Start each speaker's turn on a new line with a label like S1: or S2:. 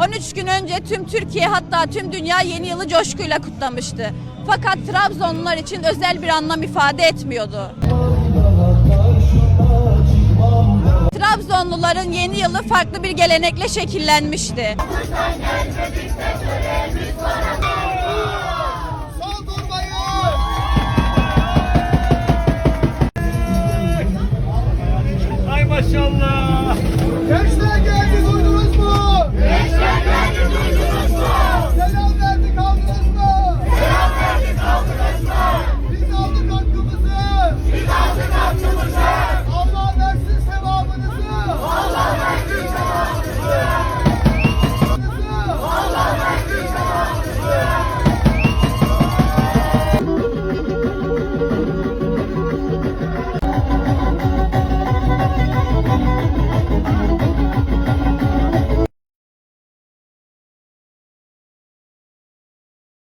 S1: 13 gün önce tüm Türkiye hatta tüm dünya yeni yılı coşkuyla kutlamıştı. Fakat Trabzonlular için özel bir anlam ifade etmiyordu. Trabzonluların yeni yılı farklı bir gelenekle şekillenmişti.
S2: Ay maşallah.